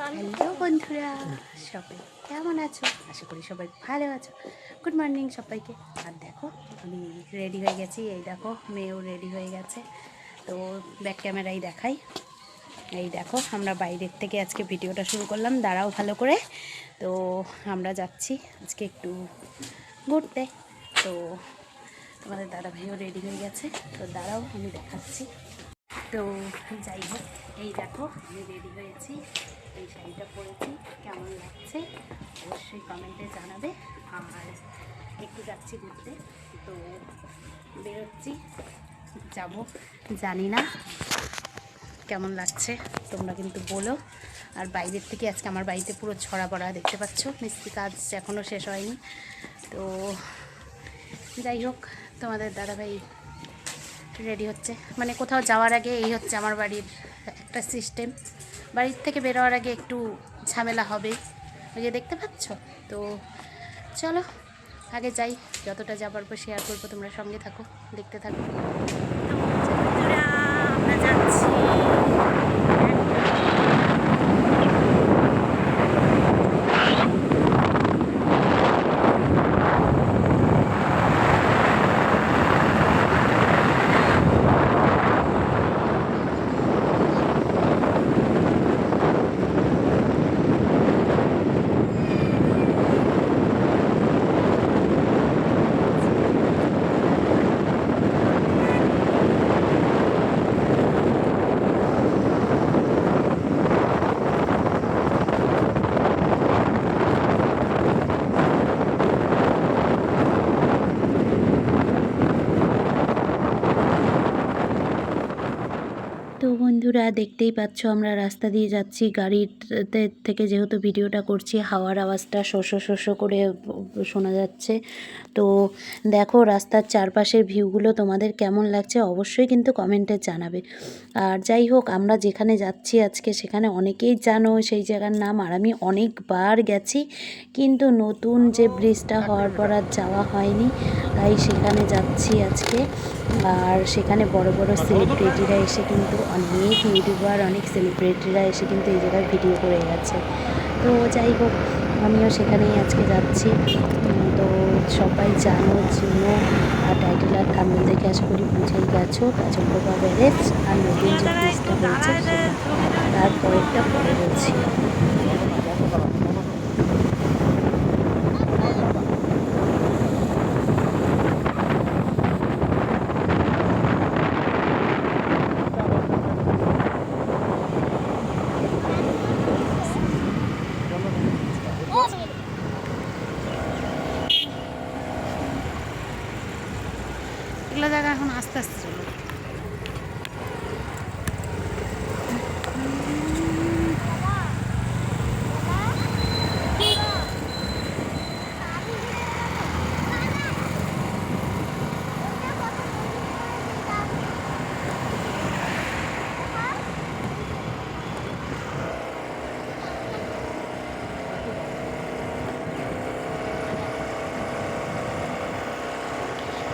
Hello বন্ধুরা, সবাই কেমন আছো? আশা করি সবাই ভালো আছো। গুড মর্নিং সবাইকে। আর দেখো, আমি রেডি হয়ে গেছি। এই দেখো, মেয়েও রেডি হয়ে গেছে। তো ব্যাক ক্যামেরাই দেখাই। এই দেখো, আমরা বাইরের থেকে আজকে ভিডিওটা শুরু করলাম। দাঁড়াও ভালো করে। তো আমরা যাচ্ছি আজকে একটু ঘুরতে। তো তোমাদের দাদা ভাইও রেডি হয়ে গেছে। তো দাঁড়াও, আমি দেখাচ্ছি। তো যাই হোক এই দেখো, আমি রেডি হয়েছি। এই শাড়িটা পরেছি, কেমন লাগছে অবশ্যই কমেন্টে জানাবে। আর একটু যাচ্ছি ঘুরতে, তো বেরোচ্ছি, যাব, জানি না কেমন লাগছে, তোমরা কিন্তু বলো। আর বাইরের থেকে আজকে আমার বাড়িতে পুরো ছড়া পড়া, দেখতে পাচ্ছ? মিস্ত্রি কাজ এখনও শেষ হয়নি। তো যাই হোক, তোমাদের দাদাভাই রেডি হচ্ছে। মানে কোথাও যাওয়ার আগে এই হচ্ছে আমার বাড়ির একটা সিস্টেম। বাড়ির থেকে বেরোয়ার আগে একটু ঝামেলা হবে। ওই যে দেখতে পাচ্ছ? তো চলো, আগে যাই। যতটা যাবার পর শেয়ার করব, তোমরা সঙ্গে থাকো, দেখতে থাকো। আমরা যাচ্ছি তো বন্ধুরা, দেখতেই পাচ্ছ আমরা রাস্তা দিয়ে যাচ্ছি। গাড়িতে থেকে যেহেতু ভিডিওটা করছি, হাওয়ার আওয়াজটা শস্য শস্য করে শোনা যাচ্ছে। তো দেখো, রাস্তার চারপাশের ভিউগুলো তোমাদের কেমন লাগছে অবশ্যই কিন্তু কমেন্টে জানাবে। আর যাই হোক, আমরা যেখানে যাচ্ছি আজকে, সেখানে অনেকেই জানো সেই জায়গার নাম। আর আমি অনেকবার গেছি, কিন্তু নতুন যে ব্রিজটা হওয়ার পর আর যাওয়া হয়নি, তাই সেখানে যাচ্ছি আজকে। আর সেখানে বড় বড় সেলিব্রিটিরা এসে কিন্তু অনেক ইউটিউবার, অনেক সেলিব্রিটিরা এসে কিন্তু এই জায়গায় ভিডিও করে গেছে। তো যাই হোক, আমিও সেখানেই আজকে যাচ্ছি। তো সবাই জানো, চিনো, আর টাইটেল আর থাম্বেল দেখে আশা করি বুঝেই গেছো। কাজলডোবা ব্যারেজ আর নতুন যে ব্রিজটা হয়েছে, সেটা তারপরেরটা পরে বলছি এগুলো জায়গা এখন আস্তে আস্তে চলবে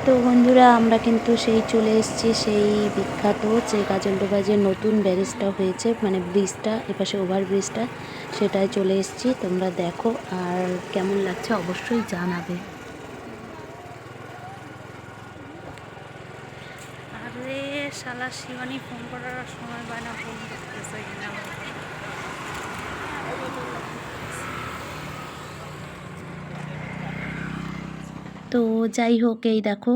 তো বন্ধুরা, আমরা কিন্তু সেই চলে এসেছি, সেই বিখ্যাত যে কাজলডোবা যে নতুন ব্যারেজটা হয়েছে মানে ব্রিজটা, এপাশে ওভার ব্রিজটা সেটাই চলে এসেছি। তোমরা দেখো আর কেমন লাগছে অবশ্যই জানাবে। আরে, শালা শিবানী ফোন করার সময় পায় না ফোন করতেছে তো যাই হোক, এই দেখো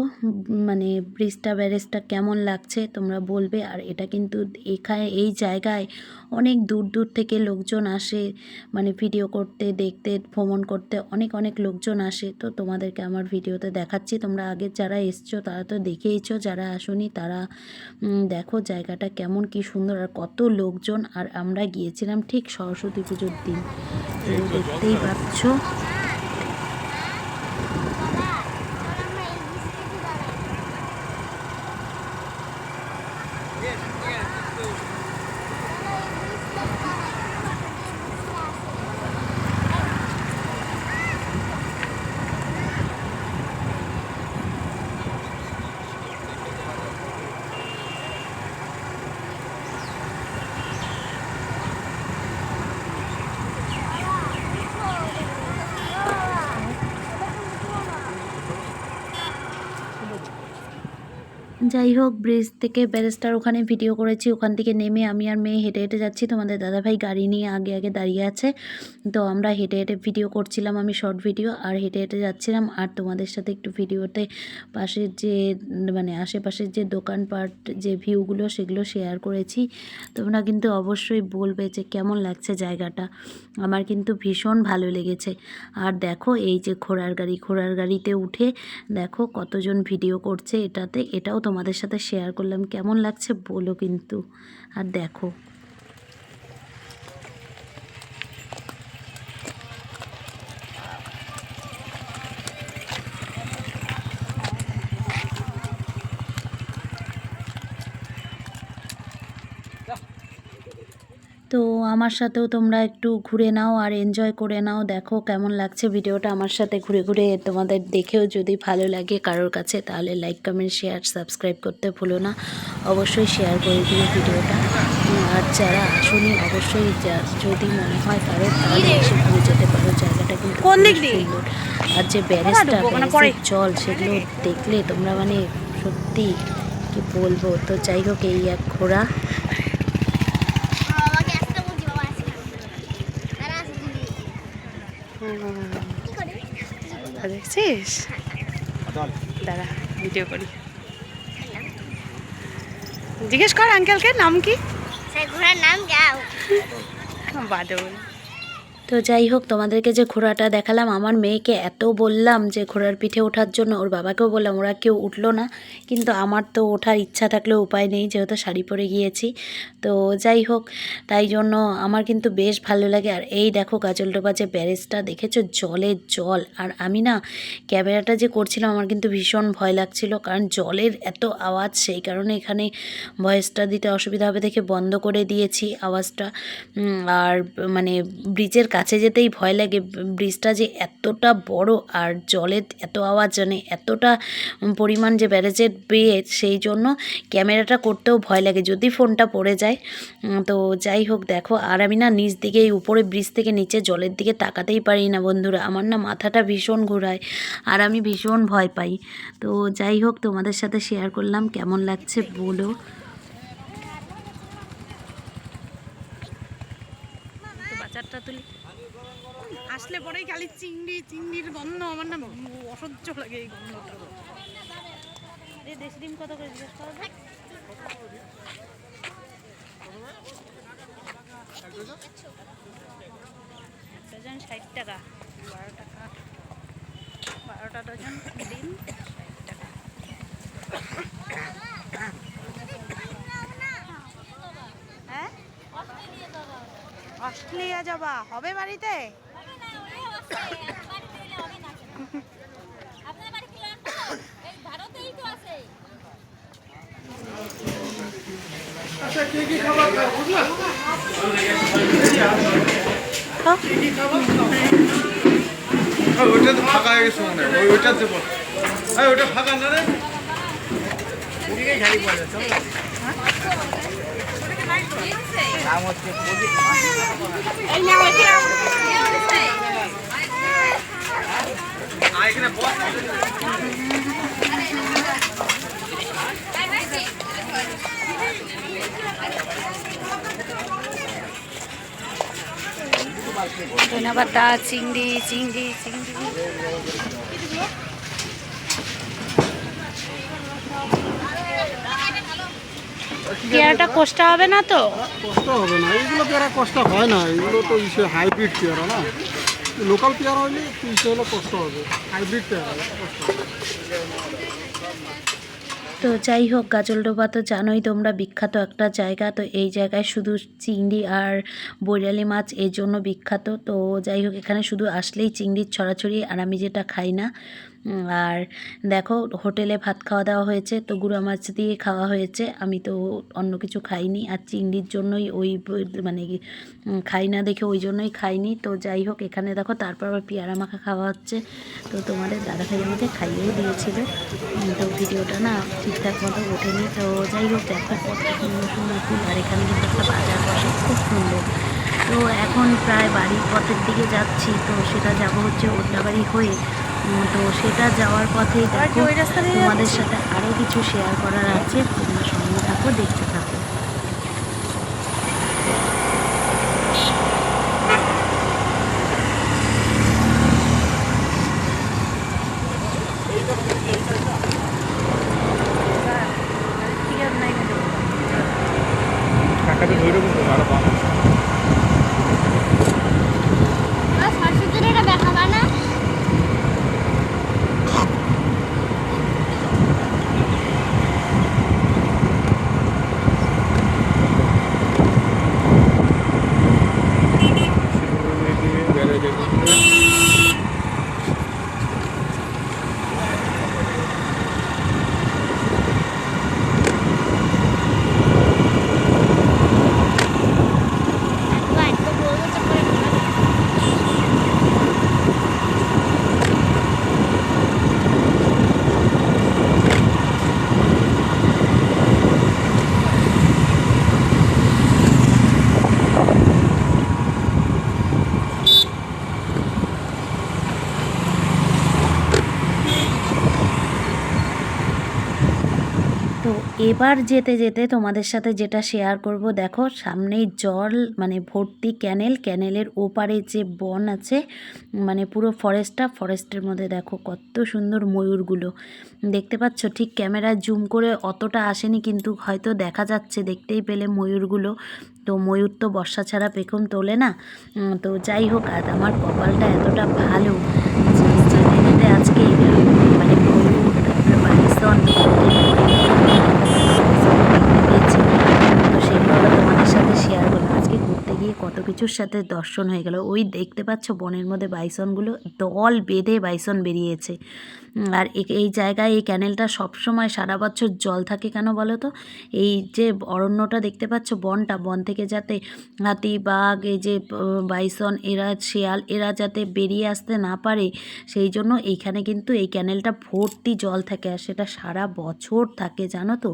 মানে ব্রিজটা, ব্যারেজটা কেমন লাগছে তোমরা বলবে। আর এটা কিন্তু এখানে, এই জায়গায় অনেক দূর দূর থেকে লোকজন আসে মানে ভিডিও করতে, দেখতে, ভ্রমণ করতে অনেক অনেক লোকজন আসে। তো তোমাদেরকে আমার ভিডিওতে দেখাচ্ছি। তোমরা আগে যারা এসছো, তারা তো দেখেইছো, যারা আসোনি, তারা দেখো জায়গাটা কেমন, কি সুন্দর, আর কত লোকজন। আর আমরা গিয়েছিলাম ঠিক সরস্বতী পুজোর দিন। দেখতেই পাচ্ছ। যাই হোক ব্রিজ থেকে ব্যারেস্টার ওখানে ভিডিও করেছি। ওখান থেকে নেমে আমি আর মেয়ে হেঁটে হেঁটে যাচ্ছি। তোমাদের দাদাভাই গাড়ি নিয়ে আগে আগে দাঁড়িয়ে আছে। তো আমরা হেঁটে হেঁটে ভিডিও করছিলাম আমি শর্ট ভিডিও আর হেঁটে হেঁটে যাচ্ছিলাম। আর তোমাদের সাথে একটু ভিডিওতে পাশের যে মানে আশেপাশের যে দোকানপাট, যে ভিউগুলো সেগুলো শেয়ার করেছি। তোমরা কিন্তু অবশ্যই বলবে যে কেমন লাগছে জায়গাটা। আমার কিন্তু ভীষণ ভালো লেগেছে। আর দেখো, এই যে ঘোড়ার গাড়ি, ঘোড়ার গাড়িতে উঠে দেখো কতজন ভিডিও করছে এটাতে। এটাও তোমাদের সাথে শেয়ার করলাম। কেমন লাগছে বলো কিন্তু। আর দেখো তো আমার সাথেও তোমরা একটু ঘুরে নাও আর এনজয় করে নাও। দেখো কেমন লাগছে ভিডিওটা আমার সাথে ঘুরে ঘুরে। তোমাদের দেখেও যদি ভালো লাগে কারোর কাছে তাহলে লাইক কমেন্ট শেয়ার সাবস্ক্রাইব করতে ভুলো না। অবশ্যই শেয়ার করে দিও ভিডিওটা। আর যারা আসুনি অবশ্যই যদি মনে হয় কারোর তাহলে এসে ঘুরে যেতে পারো। জায়গাটা কিন্তু কোন দিক সুন্দর। আর যে ব্যারেজটা। ব্যারেজের জল সেগুলো দেখলে তোমরা মানে সত্যি কি বলব? তো যাই হোক এই এক ঘোড়া বাবাকে আসতে বলছি বাবা আসে তারা আসে দিদি কি করে দেখছিস? দাঁড়া ভিডিও করি। জিজ্ঞেস কর আঙ্কেলকে নাম কি? ঘোড়ার নাম বাদল। তো যাই হোক, তোমাদেরকে যে ঘোড়াটা দেখালাম, আমার মেয়েকে এত বললাম যে ঘোড়ার পিঠে ওঠার জন্য, ওর বাবাকেও বললাম, ওরা কেউ উঠল না। কিন্তু আমার তো ওঠার ইচ্ছা থাকলেও উপায় নেই, যেহেতু শাড়ি পরে গিয়েছি। তো যাই হোক, তাই জন্য আমার কিন্তু বেশ ভালো লাগে। আর এই দেখো গাজলডোবা যে ব্যারেজটা, দেখেছ? জলের জল। আর আমি না, ক্যামেরাটা যে করছিলাম, আমার কিন্তু ভীষণ ভয় লাগছিল। কারণ জলের এত আওয়াজ, সেই কারণে এখানে ভয়েসটা দিতে অসুবিধা হবে দেখে বন্ধ করে দিয়েছি আওয়াজটা। আর মানে ব্রিজের কাছে যেতেই ভয় লাগে। ব্রিজটা যে এতটা বড় আর জলের এত আওয়াজ জানে এতটা পরিমাণ যে ব্যারেজের বেয়ে, সেই জন্য ক্যামেরাটা করতেও ভয় লাগে। যদি ফোনটা পড়ে যায় তো যাই হোক দেখো। আর আমি না নিচ দিকে, এই উপরে ব্রিজ থেকে নিচে জলের দিকে তাকাতেই পারি না বন্ধুরা। আমার না মাথাটা ভীষণ ঘোরায় আর আমি ভীষণ ভয় পাই। তো যাই হোক, তোমাদের সাথে শেয়ার করলাম। কেমন লাগছে বলো। তুলি। আসলে পরেই খালি চিংড়ি, চিংড়ির গন্ধ আমার না অসহ্য লাগে এই গন্ধটা। এই দেশি ডিম কত করে জিজ্ঞেস ডজন ষাট টাকা। বারো টাকা। বারোটা ডজন ডিম, ষাট টাকা। হ্যাঁ? অস্ট্রেলিয়া যাবা। হবে বাড়িতে? ওইটা তো ফাঁকা হয়ে গেছে মনে হয় ওই ওইটার দেবো ওইটা ফাঁকা না রে ধনে চিংড়ি চিংড়ি চিংড়ি। পেয়ারাটা কোষ্টা হবে না তো? কষ্ট হবে না, এইগুলো পেয়ারা কষ্ট হয় না এগুলো তো হাইব্রিড পেয়ারা না। লোকাল পেয়ারা হলে তিনশো হলে কষ্ট হবে, হাইব্রিড পেয়ারা হবে। তো যাই হোক গাজলডোবা তো জানোই তোমরা বিখ্যাত একটা জায়গা, তো এই জায়গায় শুধু চিংড়ি আর বৈরালি মাছ এর জন্য বিখ্যাত। তো যাই হোক, এখানে শুধু আসলেই চিংড়ির ছড়াছড়ি, আর আমি যেটা খাই না আর দেখো, হোটেলে ভাত খাওয়া দাওয়া হয়েছে, তো গুঁড়া মাছ দিয়ে খাওয়া হয়েছে। আমি তো অন্য কিছু খাইনি, আর চিংড়ির জন্যই ওই মানে খাই না দেখে ওই জন্যই খাইনি। তো যাই হোক, এখানে দেখো, তারপর আবার পেয়ারা মাখা খাওয়া হচ্ছে। তো তোমাদের দাদা ভাই আমাকে খাইয়েও দিয়েছিল। তো ভিডিওটা না ঠিকঠাক মতো ওঠেনি। তো যাই হোক দেখো কত সুন্দর সুন্দর ফুল আর এখানে কিন্তু একটা বাজার বসে, খুব সুন্দর। তো এখন প্রায় বাড়ির পথের দিকে যাচ্ছি, তো সেটা যাব হচ্ছে ওদলাবাড়ি হয়ে। তো সেটা যাওয়ার পথেই দেখো তোমাদের সাথে আরও কিছু শেয়ার করার আছে তোমরা সঙ্গে থাকো দেখতে থাকো। ঠিক আছে ধরে কিন্তু আরও বাম সরস্বতীর এটা দেখাবা না একবার একটু বলব তো করে তো এবার যেতে যেতে তোমাদের সাথে যেটা শেয়ার করব, দেখো সামনেই জল মানে ভর্তি ক্যানেল, ক্যানেলের ওপারে যে বন আছে মানে পুরো ফরেস্টটা ফরেস্টের মধ্যে দেখো কত সুন্দর ময়ূরগুলো। দেখতে পাচ্ছ ঠিক ক্যামেরা জুম করে অতটা আসেনি, কিন্তু হয়তো দেখা যাচ্ছে, দেখতেই পেলে ময়ূরগুলো। তো ময়ূর তো বর্ষা ছাড়া পেখম তোলে না। তো যাই হোক, আজ আমার কপালটা এতটা ভালো যে আজকে মানে ময়ূর তারপরে বাইসন তো সেগুলো আবার তোমাদের সাথে শেয়ার করলাম আজকে ঘুরতে গিয়ে কত কিছুর সাথে দর্শন হয়ে গেল। ওই দেখতে পাচ্ছ বনের মধ্যে বাইসনগুলো, দল বেঁধে বাইসন বেরিয়েছে। আর এই জায়গায় এই ক্যানেলটা সবসময় সারা বছর জল থাকে কেন বলো তো? এই যে অরণ্যটা দেখতে পাচ্ছ বনটা, বন থেকে যাতে হাতি, বাঘ, এই যে বাইসন, এরা শেয়াল, এরা যাতে বেরিয়ে আসতে না পারে, সেই জন্য এইখানে কিন্তু এই ক্যানেলটা ভর্তি জল থাকে আর সেটা সারা বছর থাকে, জানো তো?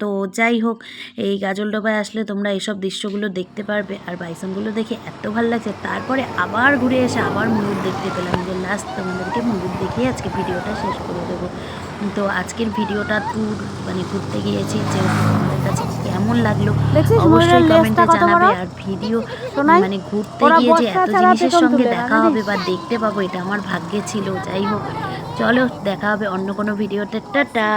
তো যাই হোক, এই গাজলডোবায় আসলে তোমরা এইসব দৃশ্যগুলো দেখতে পারবে আর বাইসনগুলো দেখে এত ভালো লাগছে। তারপরে আবার ঘুরে এসে আবার ময়ূর দেখতে পেলাম যে লাস্ট তোমাদেরকে ময়ূর দেখিয়ে আজকে ভিডিওটা শেষ করে দেবো। তো আজকের ভিডিওটা ট্যুর মানে ঘুরতে গিয়েছি যে তোমাদের কাছে কেমন লাগল অবশ্যই কমেন্টে জানাবে। আর ভিডিও মানে ঘুরতে গিয়ে যে এত জিনিসের সঙ্গে দেখা হবে বা দেখতে পাবো এটা আমার ভাগ্যে ছিল। যাই হোক চলো দেখা হবে অন্য কোনো ভিডিওতে। টাটা!